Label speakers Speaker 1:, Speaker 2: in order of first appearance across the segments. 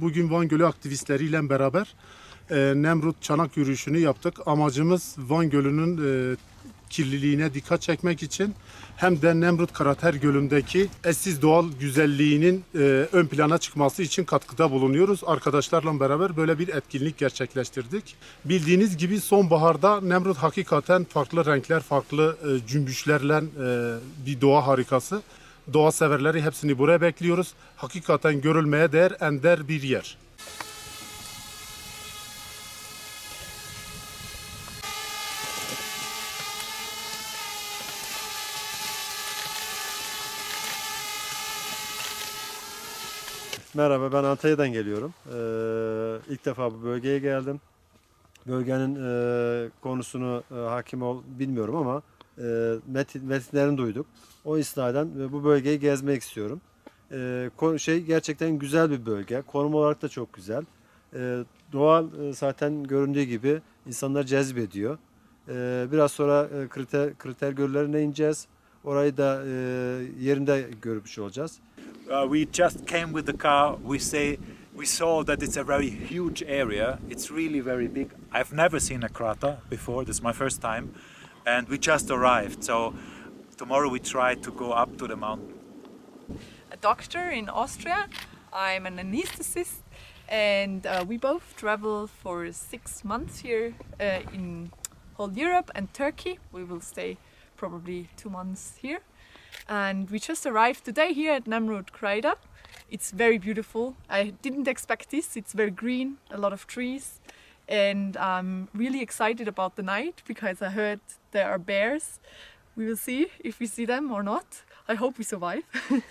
Speaker 1: Bugün Van Gölü aktivistleriyle beraber e, Nemrut Çanak yürüyüşünü yaptık. Amacımız Van Gölü'nün e, kirliliğine dikkat çekmek için hem de Nemrut Karater Gölü'ndeki eşsiz doğal güzelliğinin e, ön plana çıkması için katkıda bulunuyoruz. Arkadaşlarla beraber böyle bir etkinlik gerçekleştirdik. Bildiğiniz gibi sonbaharda Nemrut hakikaten farklı renkler, farklı e, cümbüşlerle e, bir doğa harikası. Doğa severleri hepsini buraya bekliyoruz. Hakikaten görülmeye değer ender bir yer.
Speaker 2: Merhaba ben Antalya'dan geliyorum. Ee, ilk defa bu bölgeye geldim. Bölgenin e, konusunu e, hakim ol bilmiyorum ama e, metin, metinlerini duyduk. O isnaden e, bu bölgeyi gezmek istiyorum. E, şey gerçekten güzel bir bölge. Konum olarak da çok güzel. E, doğal e, zaten göründüğü gibi insanları cezbediyor. Biraz sonra e, kriter kriter göllerine ineceğiz. Orayı da e, yerinde görmüş olacağız.
Speaker 3: Uh, we just came with the car. We say we saw that it's a very huge area. It's really very big. I've never seen a crater before. This is my first time, and we just arrived. So tomorrow we try to go up to the mountain.
Speaker 4: a doctor in Austria. I'm an anesthetist, and uh, we both travel for six months here uh, in whole Europe and Turkey. We will stay probably two months here, and we just arrived today here at Namrud Crater. It's very beautiful. I didn't expect this. It's very green, a lot of trees, and I'm really excited about the night because I heard there are bears. We will see if we see them or not. I hope we survive.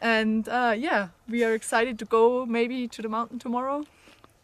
Speaker 4: and uh, yeah, we are excited to go maybe to the mountain tomorrow